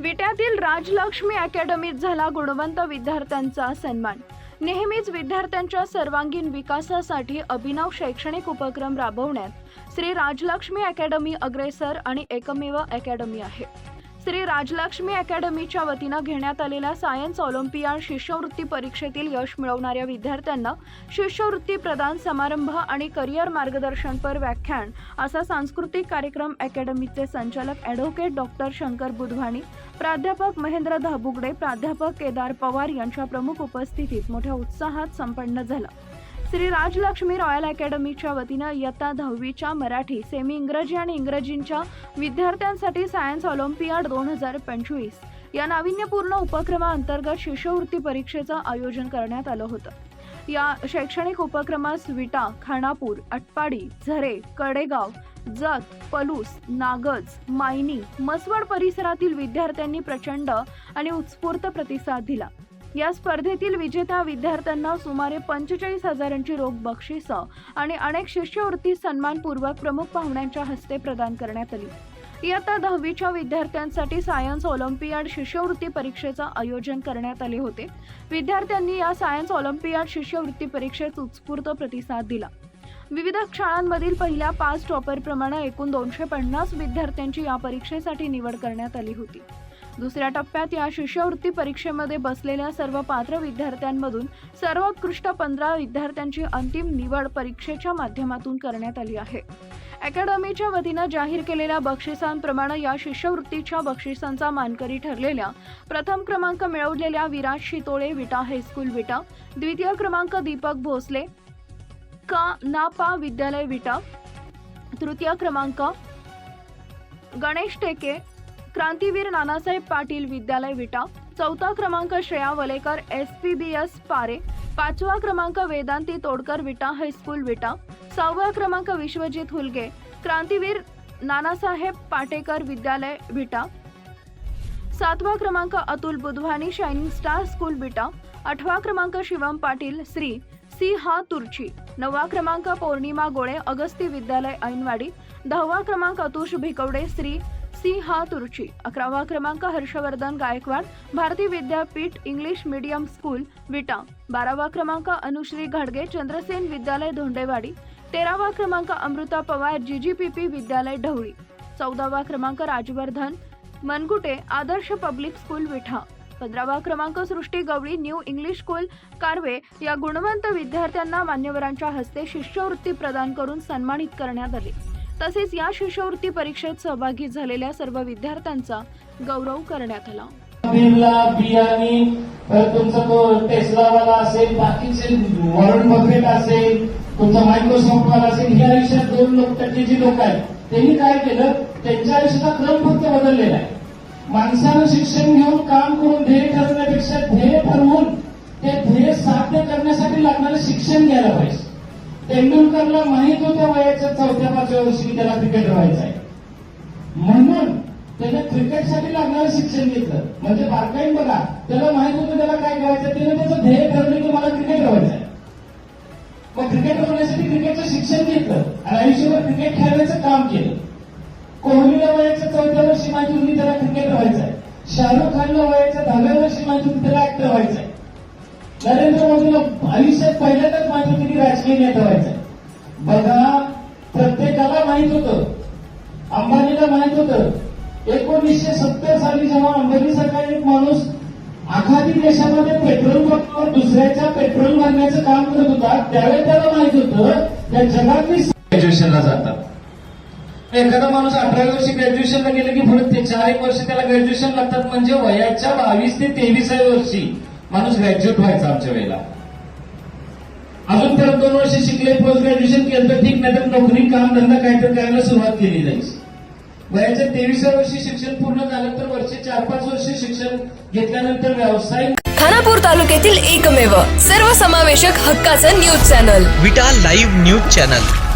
विट्यातील राजलक्ष्मी अकॅडमीत झाला गुणवंत विद्यार्थ्यांचा सन्मान. नेहमीच विद्यार्थ्यांच्या सर्वांगीण विकासासाठी अभिनव शैक्षणिक उपक्रम राबवण्यात श्री राजलक्ष्मी अकॅडमी अग्रेसर आणि एकमेव अकॅडमी आहे. श्री राजलक्ष्मी अकॅडमीच्या वतीनं घेण्यात आलेल्या सायन्स ऑलिम्पियाड शिष्यवृत्ती परीक्षेतील यश मिळवणाऱ्या विद्यार्थ्यांना शिष्यवृत्ती प्रदान समारंभ आणि करिअर मार्गदर्शनपर व्याख्यान असा सांस्कृतिक कार्यक्रम अकॅडमीचे संचालक ॲडव्होकेट डॉक्टर शंकर बुधवाणी प्राध्यापक महेंद्र धाबुगडे प्राध्यापक केदार पवार यांच्या प्रमुख उपस्थितीत मोठ्या उत्साहात संपन्न झाला. श्री राजलक्ष्मी रॉयल अकॅडमीच्या वतीनं इयत्ता दहावीच्या मराठी सेमी इंग्रजी आणि इंग्रजींच्या विद्यार्थ्यांसाठी सायन्स ऑलिम्पियाड दोन हजार पंचवीस या नाविन्यपूर्ण उपक्रमाअंतर्गत शिष्यवृत्ती परीक्षेचं आयोजन करण्यात आलं होतं. या शैक्षणिक उपक्रमास विटा खानापूर अटपाडी झरे कडेगाव जत पलूस नागज मायनी मसवड परिसरातील विद्यार्थ्यांनी प्रचंड आणि उत्स्फूर्त प्रतिसाद दिला. या स्पर्धेतील विजेत्या विद्यार्थ्यांना सुमारे पंचेचाळीस हजारांची रोख बक्षिसं आणि अनेक शिष्यवृत्ती सन्मानपूर्वक प्रमुख पाहुण्यांच्या हस्ते प्रदान करण्यात आली. इयत्ता दहावीच्या विद्यार्थ्यांसाठी सायन्स ऑलिम्पियाड शिष्यवृत्ती परीक्षेचं आयोजन करण्यात आले होते. विद्यार्थ्यांनी या सायन्स ऑलिम्पियाड शिष्यवृत्ती परीक्षेत उत्स्फूर्त प्रतिसाद दिला. विविध शाळांमधील पहिल्या पाच टॉपरप्रमाणे एकूण दोनशे पन्नास विद्यार्थ्यांची या परीक्षेसाठी निवड करण्यात आली होती. दुसऱ्या टप्प्यात या शिष्यवृत्ती परीक्षेमध्ये बसलेल्या सर्व पात्र विद्यार्थ्यांमधून सर्वोत्कृष्ट पंधरा विद्यार्थ्यांची अंतिम निवड परीक्षेच्या माध्यमातून करण्यात आली आहे. अकॅडमीच्या वतीनं जाहीर केलेल्या बक्षिसांप्रमाणे या शिष्यवृत्तीच्या बक्षिसांचा मानकरी ठरलेल्या प्रथम क्रमांक मिळवलेल्या विराज शितोळे विटा हायस्कूल विटा द्वितीय क्रमांक दीपक भोसले का नापा विद्यालय विटा तृतीय क्रमांक गणेश टेके क्रांतीवीर नानासाहेब पाटील विद्यालय विटा चौथा क्रमांक Shreya Walekar S P B S Pare पाचवा क्रमांक वेदांती तोडकर विटा हायस्कूल विटा सहावा क्रमांक विश्वजित हुलगे क्रांतीवीर नानासाहेब पाटेकर विद्यालय विटा सातवा क्रमांक Atul Budhwani shining star school Vita आठवा क्रमांक शिवम पाटील श्री सी हा तुर्ची नववा क्रमांक पौर्णिमा गोळे अगस्ती विद्यालय ऐनवाडी दहावा क्रमांक अतुष भिकवडे श्री सी हा तुर्ची. अकरावा क्रमांक Harshvardhan Gaikwad Bharati Vidyapeeth English medium school विटा. बारावा क्रमांक अनुश्री घाडगे चंद्रसेन विद्यालय धोंडेवाडी. तेरावा क्रमांक Amruta Pawar G G P P विद्यालय ढवळी. चौदावा क्रमांक राजवर्धन मनगुटे आदर्श पब्लिक स्कूल विठा. पंधरावा क्रमांक Srushti Gawali new English school Karve. या गुणवंत विद्यार्थ्यांना मान्यवरांच्या हस्ते शिष्यवृत्ती प्रदान करून सन्मानित करण्यात आले. तसेच या शिष्यवृत्ती परीक्षेत सहभागी झालेल्या सर्व विद्यार्थ्यांचा गौरव करण्यात आला. बियाणी तुमचा तो टेस्लावाला असेल बाकीचे वॉरन बफेट असेल तुमचा मायक्रोसॉफ्ट असेल ह्या आयुष्यात दोन लोक त्याचे जे लोक आहेत त्यांनी काय केलं? त्यांच्या आयुष्याचा क्रम फक्त बदललेला आहे. माणसानं शिक्षण घेऊन काम करून ध्येय ठरवण्यापेक्षा ध्येय ठरवून ते ध्येय साध्य करण्यासाठी लागणारं शिक्षण घ्यायला पाहिजे. तेंडुलकरला माहीत होत्या वयाच्या चौथ्या पाचव्या वर्षी की त्याला क्रिकेट व्हायचं आहे. म्हणून त्याने क्रिकेटसाठी लागणारं शिक्षण घेतलं. म्हणजे बारकाईन बघा. त्याला माहीत होतं त्याला काय करायचं त्याने त्याचं ध्येय ठरवलं की मला क्रिकेट व्हायचं आहे. मग क्रिकेट रवण्यासाठी क्रिकेटचं शिक्षण घेतलं आणि आयुष्यभर क्रिकेट खेळण्याचं काम केलं. कोहलीला वयाच्या चौथ्या वर्षी माहिती होती त्याला क्रिकेट रवायचं आहे. शाहरुख खानला वयाच्या आयुष्यात पहिल्यांदाच माहीत होती की राजकीय नेता व्हायचं बघा प्रत्येकाला माहीत होतं. अंबानीला माहीत होतं. एकोणीसशे सत्तर साली जेव्हा अंबानी सरकार एक माणूस आखादी देशामध्ये पेट्रोल पंपावर दुसऱ्याच्या पेट्रोल भरण्याचं काम करत होता त्यावेळी त्याला माहीत होतं त्या जगातली ग्रॅज्युएशनला जातात. एखादा माणूस अठराव्या वर्षी ग्रॅज्युएशनला गेलं की पुढे ते चार एक वर्ष त्याला ग्रॅज्युएशन लागतात. म्हणजे वयाच्या बावीस ते तेवीसाव्या वर्षी माणूस ग्रॅज्युएट व्हायचा आमच्या वेळेला. अजून परत दोन वर्ष शिकले पोस्ट ग्रॅज्युएशन केलं तर ठीक नाही तर नोकरी काम धंदा काहीतरी करायला सुरुवात केली जाईल. वयाच्या तेविसाव्या वर्षी शिक्षण पूर्ण झालं तर वर्षे चार पाच वर्ष शिक्षण घेतल्यानंतर व्यवसाय खानापूर तालुक्यातील एकमेव सर्वसमावेशक हक्काचं news channel. Vita live news channel.